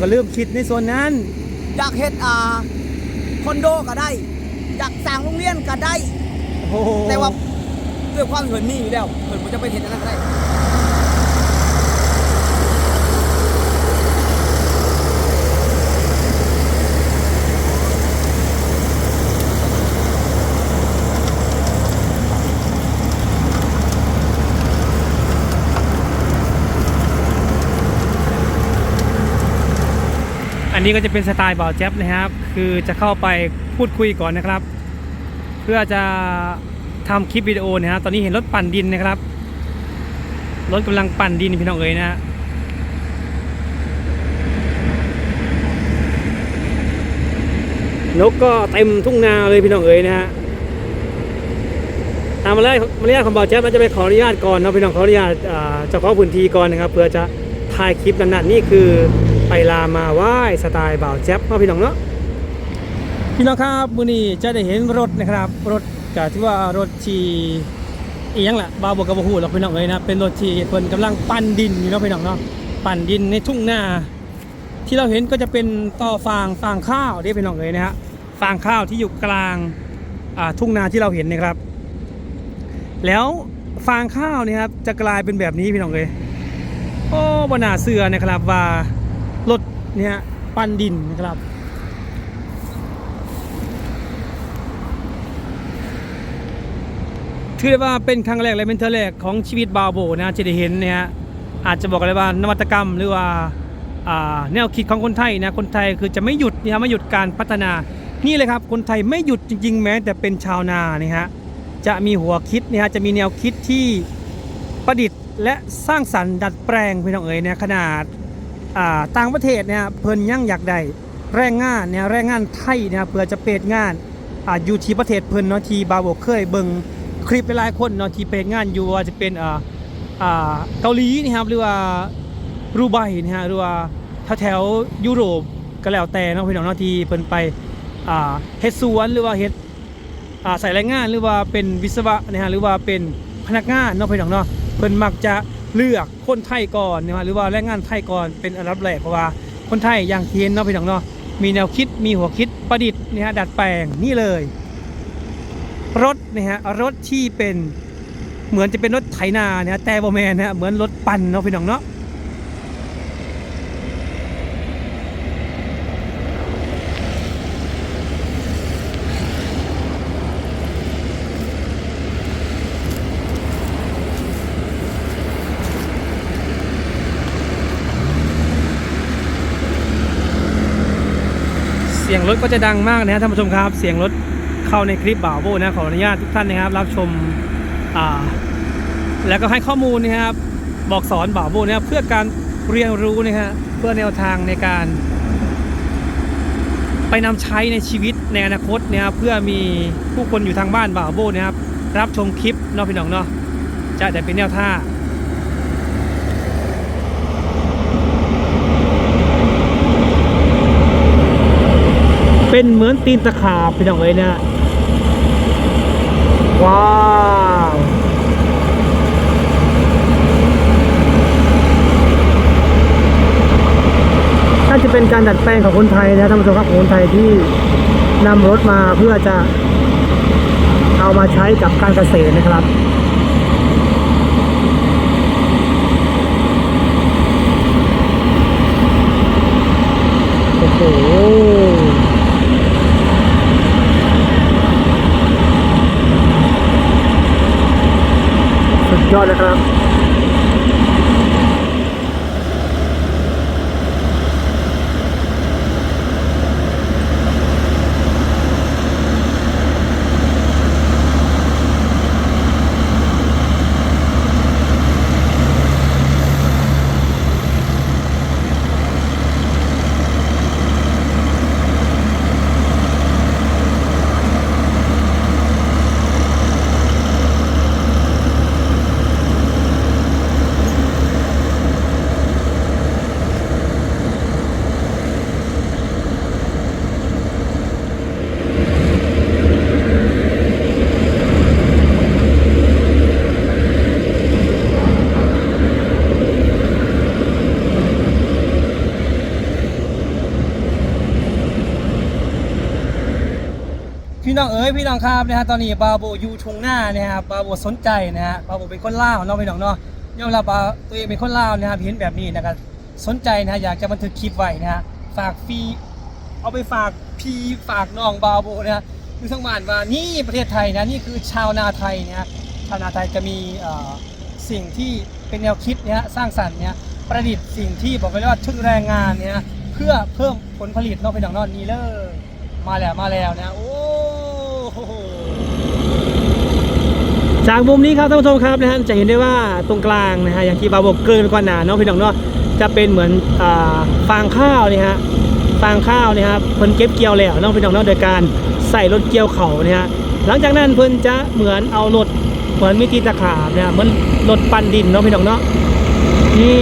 ก็เริ่มคิดในส่วนนั้น อยากเฮ็ดอ่าคอนโดก็ได้ อยากสร้างโรงเรียนก็ได้ โอ้โหแต่ว่าด้วยความเหินมีอยู่แล้วเหินผมจะไปเฮ็ดอันนั้นก็ได้ อันนี้ก็จะเป็นสไตล์บ่าวแจ๊บนะครับ คือจะเข้าไปพูดคุยก่อนนะครับ เพื่อจะทำคลิปวิดีโอนะฮะตอนนี้เห็นรถปั่นดินนะครับ รถกำลังปั่นดินพี่น้องเอ๋ยนะฮะนกก็เต็มทุ่งนาเลยพี่น้องเอ๋ยนะฮะตามมาเลยมารยาของบ่าวแจ๊บเราจะไปขออนุญาตก่อนนะพี่น้องขออนุญาตเจ้าของพื้นที่ก่อนนะครับ เพื่อจะถ่ายคลิปนั้นนี่คือ ไปลามาไหว้สไตล์บ่าวแจ๊บเนาพี่น้องเนาะพี่น้องครับมื้อนี้จะได้เห็นรถนะครับ รถก็ที่ว่ารถที่อีหยังล่ะบาวบกกระบฮูหรอกพี่น้องเอ้ยนะเป็นรถที่เพิ่นกำลังปั่นดินอยู่เนาะพี่น้องเนาะปั่นดินในทุ่งนาที่เราเห็นก็จะเป็นต่อฟางฟางข้าวเด้พี่น้องเอ้ยนะฮะฟางข้าวที่อยู่กลางอ่าทุ่งนาที่เราเห็นนะครับ แล้วฟางข้าวเนี่ยครับจะกลายเป็นแบบนี้พี่น้องเอ้ยโอ้บนาเสือนะครับว่า เนี่ยปั่นดินนะครับ ถือได้ว่าเป็นครั้งแรกและเป็นเทอแรกของชีวิตบาวโบนะจะได้เห็นเนี่ยฮะอาจจะบอกอะไรว่านวัตกรรมหรือว่าแนวคิดของคนไทยนะคนไทยคือจะไม่หยุดนะไม่หยุดการพัฒนานี่เลยครับคนไทยไม่หยุดจริง ๆ แม้แต่เป็นชาวนานี่ฮะจะมีหัวคิดนะฮะจะมีแนวคิดที่ประดิษฐ์และสร้างสรรค์ดัดแปลงพี่น้องเอ๋ยเนี่ยขนาด ต่างประเทศเนี่ยเพิ่นยังอยากได้แรงงานเนี่ยแรงงานไทยเนี่ยเพื่อจะเปิดงานอ่าอยู่ที่ประเทศเพิ่นเนาะที่บาวโบเคยเบิ่งคลิปหลายๆคนเนาะที่เป็นงานอยู่ว่าจะเป็นอ่าอ่าเกาหลีนะครับหรือว่ารูไบนะฮะหรือว่าแถวๆยุโรปก็แล้วแต่เนาะพี่น้องเนาะที่เพิ่นไปอ่าเฮ็ดสวนหรือว่าเฮ็ดอ่าใส่แรงงานหรือว่าเป็นวิศวะนะฮะหรือว่าเป็นพนักงานเนาะพี่น้องเนาะเพิ่นมักจะ เลือกคนไทยก่อนนะฮะหรือว่าแรงงานไทยก่อนเป็นอันดับแรกเพราะว่าคนไทยอย่างที่เห็นเนาะพี่น้องเนาะมีแนวคิดมีหัวคิดประดิษฐ์นะฮะดัดแปลงนี่เลย รถนะฮะรถที่เป็นเหมือนจะเป็นรถไถนานะฮะแต่บอแมนนะฮะเหมือนรถปั่นเนาะพี่น้องเนาะ รถก็จะดังมากนะฮะท่านผู้ชมครับ เสียงรถเข้าในคลิปบ่าวโบนะขออนุญาตทุกท่านนะครับ รับชมอ่าแล้วก็ให้ข้อมูลนะครับ บอกสอนบ่าวโบนะครับเพื่อการเรียนรู้นะฮะเพื่อแนวทางในการ ไปนำใช้ในชีวิตในอนาคตนะครับเพื่อมีผู้คนอยู่ทางบ้านบ่าวโบนะครับ รับชมคลิปเนาะพี่น้องเนาะจะได้เป็นแนวท่าง เป็นเหมือนตีนตะขาบพี่น้องเอ้ยนะว้าวน่าจะเป็นการดัดแปลงของคนไทยนะท่านผู้ชมครับของคนไทยที่นำรถมาเพื่อจะเอามาใช้กับการเกษตรนะครับ โอ้โห สุด น้องเอ๋ยพี่น้องครับนะฮะตอนนี้บาโบอยู่ทุ่งหน้านะฮะบาโบสนใจนะฮะบาโบเป็นคนล่าวเนาะพี่น้องเนาะยอมรับว่าตัวเองเป็นคนล่าวนะครับเห็นแบบนี้นะครับสนใจนะฮะอยากจะบันทึกคลิปไว้นะฮะฝากฟรีเอาไปฝากพี่ฝากน้องบาโบนะฮะคือทั้งบ้านว่านี่ประเทศไทยนะนี่คือชาวนาไทยนะฮะชาวนาไทยจะมีสิ่งที่เป็นแนวคิดเนี่ยฮะสร้างสรรค์เนี่ยประดิษฐ์สิ่งที่บอกไปว่าชุดแรงงานเนี่ยเพื่อเพิ่มผลผลิตเนาะพี่น้องเนาะนี่เลยมาแล้วมาแล้วนะโอ้โห จากมุมนี้ครับท่านผู้ชมครับนะฮะจะเห็นได้ว่าตรงกลางนะฮะอย่างที่บาบอกเกินกว่าหนาเนาะพี่น้องเนาะจะเป็นเหมือนอ่าฟางข้าวนี่ฮะฟางข้าวนี่ครับเพิ่นเก็บเกี่ยวแล้วน้องพี่น้องเนาะโดยการใส่รถเกี่ยวเขาเนี่ยฮะหลังจากนั้นเพิ่นจะเหมือนเอารถเหมือนมิติตะขาบเนี่ยเหมือนรถปั่นดินเนาะพี่น้องเนาะนี่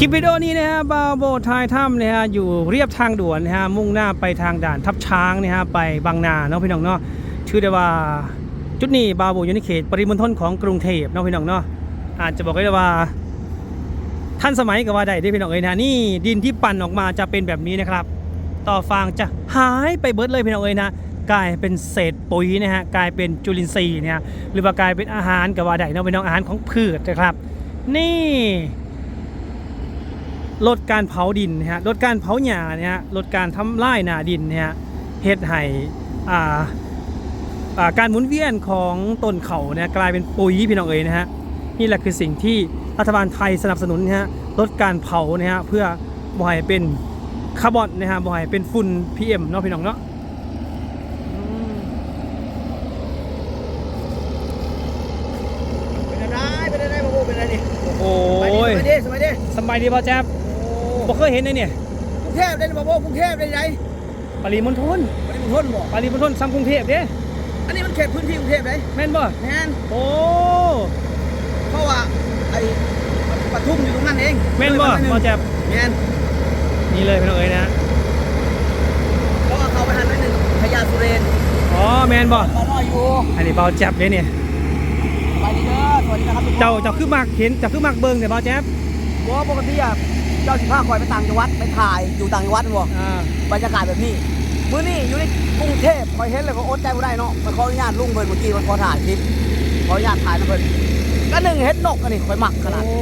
คลิปวิดีโอนี้นะฮะบาโบทาย ถ้ำนะฮะอยู่เรียบทางด่วนนะฮะมุ่งหน้าไปทางด่านทับช้างนะฮะไปบางนาเนาะพี่น้องเนาะชื่อได้ว่าจุดนี้บาโบอยู่ในเขตปริมณฑลของกรุงเทพเนาะพี่น้องเนาะอาจจะบอกได้ว่าท่านสมัยก็ว่าได้พี่น้องเอ้ยนะนี่ดินที่ปั่นออกมาจะเป็นแบบนี้นะครับ ต่อฟางจะหายไปเบิดเลยพี่น้องเอ้ยนะกลายเป็นเศษปุ๋ยนะฮะกลายเป็นจุลินทรีย์เนี่ยฮะหรือว่ากลายเป็นอาหารก็ว่าได้เนาะพี่น้องอาหารของพืชนะครับ นี่ ลดการเผาดินนะฮะลดการเผาหญ้าเนี่ยฮะลดการทำลายหนาดินเนี่ยฮะเฮ็ดให้อ่าอ่าการหมุนเวียนของต้นเขาเนี่ยกลายเป็นปุ๋ยพี่น้องเอ๋ยนะฮะนี่แหละคือสิ่งที่รัฐบาลไทยสนับสนุนนะฮะลดการเผานะฮะเพื่อบ่ให้เป็นคาร์บอนนะฮะบ่ให้เป็นฝุ่น PM เนาะพี่น้องเนาะอืมเป็นอะไรเป็นอะไรมาโบเป็นอะไรนี่โอ้สบายยดีสบายดีสบายดีป่ะแจ๊บ บ่เคยเห็นเลยเนี่ยกรุงเทพได้มาโบกรุงเทพได้ไหนปริมณฑลปริมณฑลบ่ปริมณฑลซ้ำกรุงเทพเด้อันนี้มันเขตพื้นที่กรุงเทพไหนแม่นบ่แม่นโอ้เพราะว่าไอ้ปทุมอยู่ตรงนั้นเองแม่นบ่เลยบ่มาแจ๊บแม่นนี่เลยพี่น้องเอ๋ยนะเพราะว่าเขาไปหันไปหนึ่งพญาสุเรนอ๋อแมนบ่มาน้อยอยู่อันนี้เบาแจ๊บเลยเนี่ยสวัสดีเด้อสวัสดีนะครับทุกคนเจ้าเจ้าคือมักเห็นเจ้าคือมักเบิ่งเนี่ยเบาแจ๊บเพราะว่าปกติอะ เจ้าสิพาคอยไปต่างจังหวัดไปถ่ายอยู่ต่างจังหวัดบ่อ่าบรรยากาศแบบนี้มื้อนี้อยู่ในกรุงเทพคอยเห็นเลยก็อดใจบ่ได้เนาะมาขออนุญาตลุงเพิ่นเมื่อกี้มาขอถ่ายคลิปขออนุญาตถ่ายนะเพิ่นก็หนึ่งเห็ดนกอันนี้คอยหมักขนาดโอ้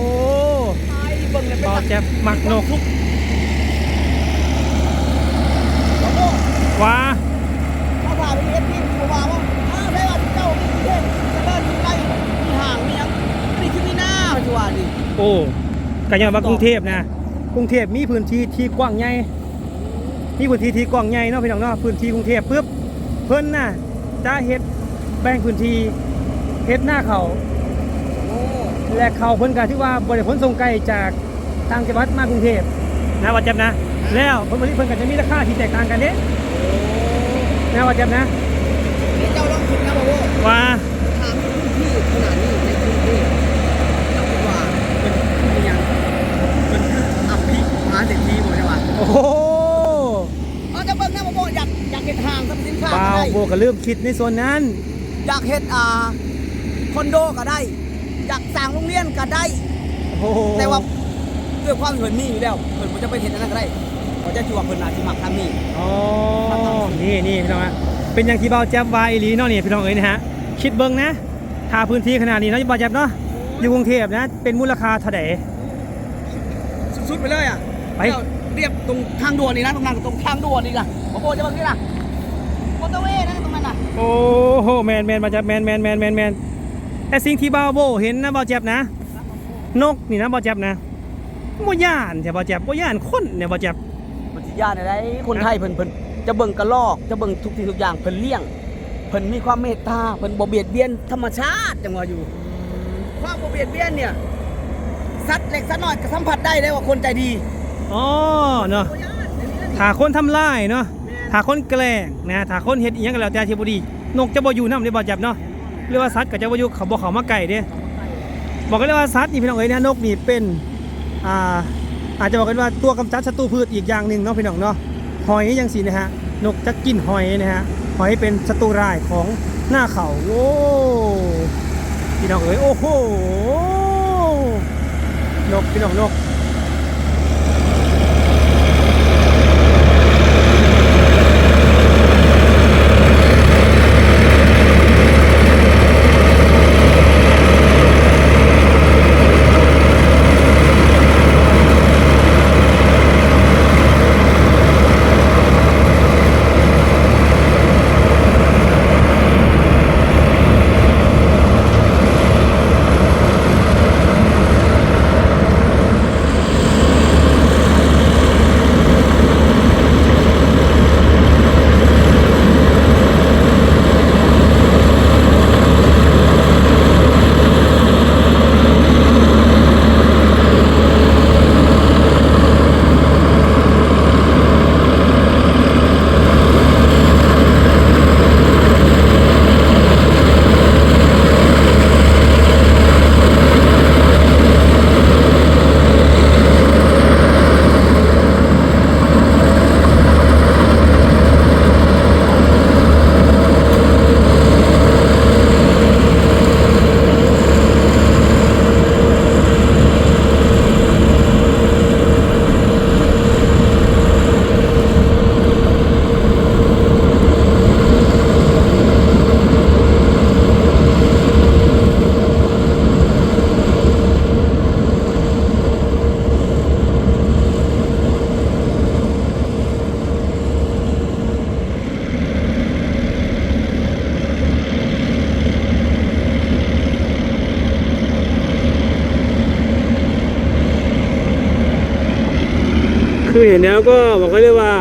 ไอ้เบิ่งเลยเป็นเบาตักแจ๊บมักนกโอ้โหว้าเขาถ่ายไปเฮ็ดที่ชัวว่าว่าอ้าวได้ว่าเจ้ามีกรุงเทพจะเดินอยู่ไกลมีห่างมีหยังนี่คือมีหน้าชัวดิโอ้ก็ยังว่ากรุงเทพนะ กรุงเทพมีพื้นที่ที่กว้างใหญ่มีพื้นที่ที่กว้างใหญ่เนาะพี่น้องเนาะพื้นที่กรุงเทพปุ๊บเพิ่นน่ะจะเฮ็ดแบ่งพื้นที่เฮ็ดหน้าเขาโอ้และเขาเพิ่นก็ที่ว่าบริผลส่งไกลจากต่างจังหวัดมากรุงเทพนะว่าแจ๊บนะ แล้วผลผลิตเพิ่นก็จะมีราคาที่แตกต่างกันเด้นะว่าแจ๊บนะเดี๋ยวเจ้าลองคิดนะบ่โว้ว่าถามพื้นที่ขนาดนี้ในกรุงเทพเจ้าคิดว่าเป็นเป็นหยังเป็นอภิมหาเศรษฐีบ่ใช่ป่ะ โอ้โหเอาจะเบิ่งนะบ่โบอยากอยากเห็นทางสรรพสินค้าบ่าก็วได้โบก็เริ่มคิดในส่วนนั้น อยากเห็นอ่าคอนโดก็ได้ อยากสร้างโรงเรียนก็ได้ โอ้โหแต่ว่าด้วยความที่เพิ่นมีอยู่แล้วเพิ่นบ่จะไปเห็นอันนั้นก็ได้เขาจะคิดว่าเพิ่นอาจสิมักทางนี้ อ๋อนี่นี่พี่น้องฮะเป็นอย่างที่บ่าวแจ๊บวาอีหลีเนาะนี่พี่น้องเอ้ยนะฮะคิดเบิ่งนะถ้าพื้นที่ขนาดนี้เนาะบ่าวแจ๊บเนาะอยู่กรุงเทพนะเป็นมูลค่าเท่าใดสุดๆไปเลยอะไปแล้ว เรียบตรงทางด่วนนี่นะตรงนั้นตรงทางด่วนนี่ล่ะบ่โบจะเบิ่งนี่ล่ะมอเตอร์เวย์นะตรงนั้นน่ะโอ้โหแมนแมนบ่าวแจ๊บแมนแมนแมนแมนแมนแต่สิ่งที่บ่าวโบเห็นนะบ่าวแจ๊บนะ นกนี่นะบ่าวแจ๊บนะบ่ย่านแต่บ่าวแจ๊บบ่ย่านคนเนี่ยบ่าวแจ๊บมันสิย่านอะไรคนไทยเพิ่นเพิ่นจะเบิ่งกระลอกจะเบิ่งทุกสิ่งทุกอย่างเพิ่นเลี้ยงเพิ่นมีความเมตตาเพิ่นบ่เบียดเบียนธรรมชาติจังว่าอยู่ คว่าบ่เบียดเบียนเนี่ยสัตว์เล็กสัตว์น้อยก็สัมผัสได้เลยว่าคนใจดี อ๋อเนาะบ่ย่าก้นะนี่ถ้าคนทำลายเนาะถ้าคนแกล้งนะถ้าคนเฮ็ดอีหยังก็แล้วแต่ที่บ่ดีนกจะบ่อยู่นำได้บ่จับเนาะหรือว่าสัตว์ก็จะบ่อยู่เขาบ่เข้ามาใกล้เด้บอกกันเลยว่าสัตว์นี่พี่น้องเอ้ยนะนกนี่เป็นอ่าอาจจะบอกกันว่าตัวกำจัดศัตรูพืชอีกอย่างหนึ่งเนาะพี่น้องเนาะหอยจังซี่นะฮะนกจะกินหอยนะฮะหอยเป็นศัตรูร้ายของหน้าเขาโอ้พี่น้องเอ้ยโอ้โหนกพี่น้องนก คือเห็นแล้วก็บอกก็เรียกว่า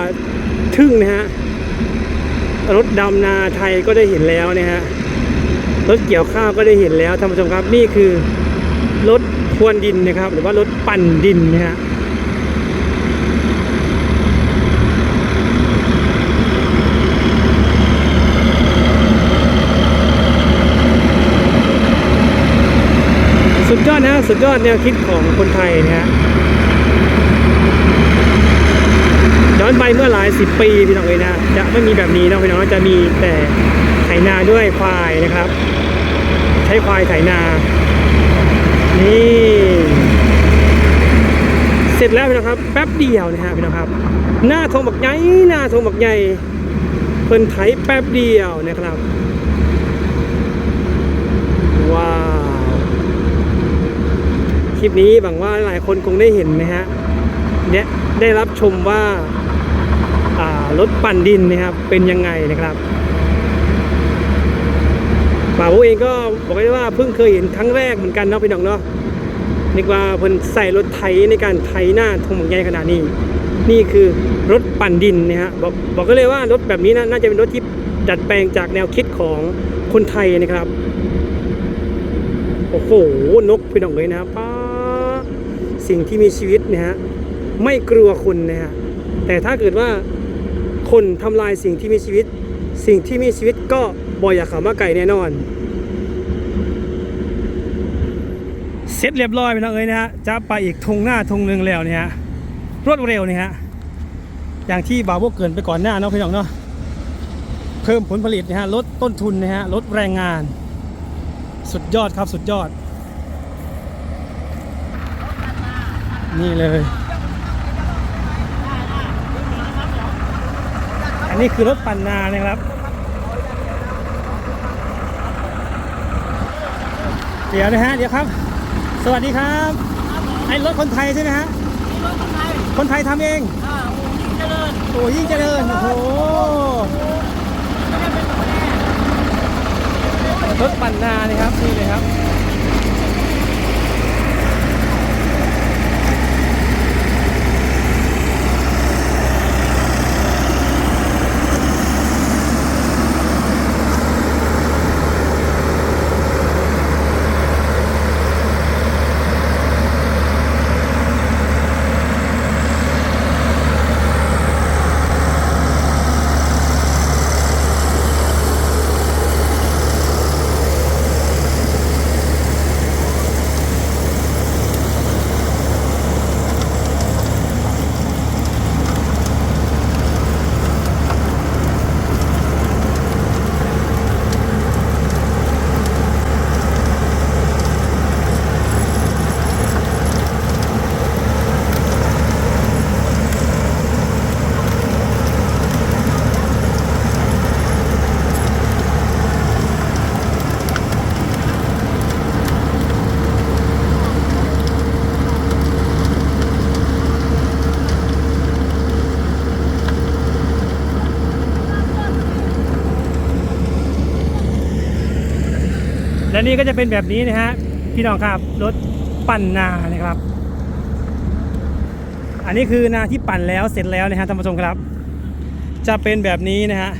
ทึ่งนะฮะรถดำนาไทยก็ได้เห็นแล้วนะฮะรถเกี่ยวข้าวก็ได้เห็นแล้วท่านผู้ชมครับนี่คือรถพรวนดินนะครับ หรือว่ารถปั่นดินนะฮะสุดยอดนะสุดยอดแนวคิดของคนไทยนะฮะ ย้อนไปเมื่อหลายสิบปีพี่น้องเอ้ยนะจะไม่มีแบบนี้นะพี่น้องจะมีแต่ไถนาด้วยควายนะครับ ใช้ควายไถนา นี่เสร็จแล้วพี่น้องครับแป๊บเดียวนะฮะพี่น้องครับ หน้าทงบักใหญ่หน้าทงบักใหญ่เพิ่นไถแป๊บเดียวนะครับว้าวคลิปนี้หวังว่าหลายคนคงได้เห็นนะฮะเนี่ยได้รับชมว่า รถปั่นดินนะครับเป็นยังไงนะครับป่าวเองก็บอกได้ว่าเพิ่งเคยเห็นครั้งแรกเหมือนกันเนาะพี่น้องเนาะนึกว่าเพิ่นใส่รถไถในการไถหน้าทงหมกใหญ่ขนาดนี้ นี่คือรถปั่นดินนะฮะบอกบอกก็เลยว่ารถแบบนี้นะน่าจะเป็นรถที่ดัดแปลงจากแนวคิดของคนไทยนะครับโอ้โหนกพี่น้องเลยนะป้าสิ่งที่มีชีวิตนะฮะไม่กลัวคนนะฮะแต่ถ้าเกิดว่า คนทำลายสิ่งที่มีชีวิต สิ่งที่มีชีวิตก็บ่อยากขามาไก่แน่นอน เสร็จเรียบร้อยไปน้องเอ้ยนะฮะจะไปอีกทงหน้าทงหนึ่งแล้วเนี่ยรวดเร็วนี่ฮะอย่างที่บ่าวพวกเกินไปก่อนหน้าเนาะพี่น้องเนาะเพิ่มผลผลิตนะฮะลดต้นทุนนะฮะลดแรงงาน สุดยอดครับสุดยอด นี่เลย อันนี้คือรถปั่นนานะครับ เดี๋ยวนะฮะ เดี๋ยวครับ สวัสดีครับไอ้รถคนไทยใช่ไหมฮะ คนไทยทำเองโอ้ยิ่งเจริญ โอ้โห รถปั่นนานี่ครับนี่เลยครับ นี่ก็จะเป็นแบบนี้นะฮะพี่น้องครับรถปั่นนานะครับ อันนี้คือนาที่ปั่นแล้วเสร็จแล้วนะฮะท่านผู้ชมครับ จะเป็นแบบนี้นะฮะ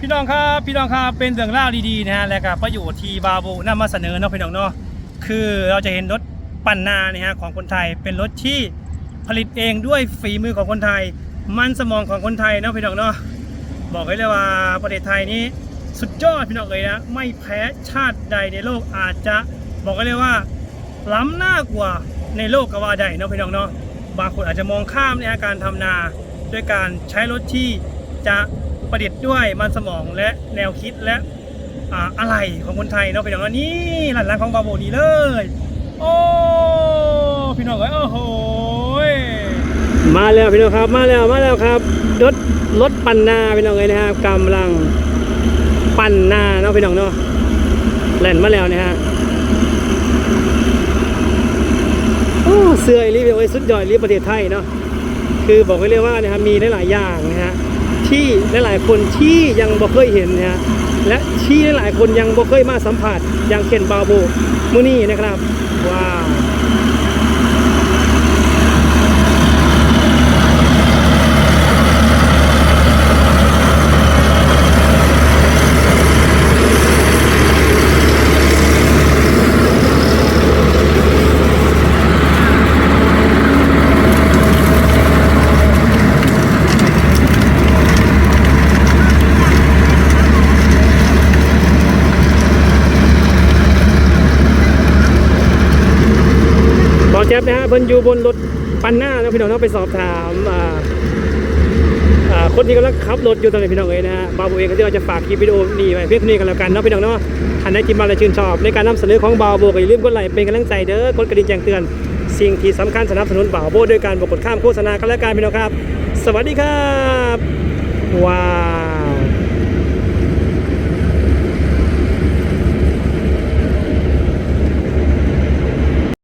พี่น้องครับพี่น้องครับเป็นเรื่องเล่าวดีๆนะฮะและกับประโยชน์ที่บาโบนำมาเสนอเนาะพี่น้องเนาะคือเราจะเห็นรถปั่นนาเนี่ยฮะของคนไทยเป็นรถที่ผลิตเองด้วยฝีมือของคนไทย มันสมองของคนไทยเนาะพี่น้องเนาะบอกไว้เลยว่าประเทศไทยนี้ สุดยอดพี่น้องเลยนะไม่แพ้ชาติใดในโลกอาจจะบอกไว้เลยว่า ล้ำหน้ากว่าในโลกกว่าได้เนาะพี่น้องเนาะบางคนอาจจะมองข้ามในอาการทำนาด้วยการใช้รถที่จะประดิษฐ์ด้วยมันสมองและแนวคิดและอ่าอะไรของคนไทยเนาะพี่น้องเนาะนี่หลันร้านของบาโบนี่เลย โอ้พี่น้องเอ้ยโอ้โหยมาแล้วพี่น้องครับมาแล้วมาแล้วครับรถรถปั่นนาพี่น้องเลยนะครับกำลัง ปั่นหน้าเนาะพี่น้องเนาะแล่นมาแล้วเนะฮะโอ้เสื้อไอรีเป็นไว้สุดยอดรีประเทศไทยเนาะคือบอกไว้เลยว่านะครับมีหลายๆอย่างนะฮะที่หลายๆคนที่ยังบ่เคยเห็นนะฮะและที่หลายๆคนยังบ่เคยมาสัมผัสอย่างเช่นบาโบมูนี่นะครับว้าว นะฮะเพิ่นอยู่บนรถปันหน้าแล้วพี่น้องเนาะไปสอบถามอ่าอ่าคนที่กำลังขับรถอยู่ตอนนี้พี่น้องเอ้ยนะฮะบาโบเองก็จะฝากคลิปวิดีโอนี้ไว้เพียงเท่านี้กันแล้วกันเนาะพี่น้องเนาะท่านใดที่มาและชื่นชอบ ในการนำเสนอของบาโบก็อย่าลืมกดไลค์เป็นกำลังใจเด้อกดกระดิ่งแจ้งเตือน สิ่งที่สำคัญสนับสนุนบาโบด้วยการบอกกดข้ามโฆษณากันแล้วกันพี่น้องครับ สวัสดีครับว้าว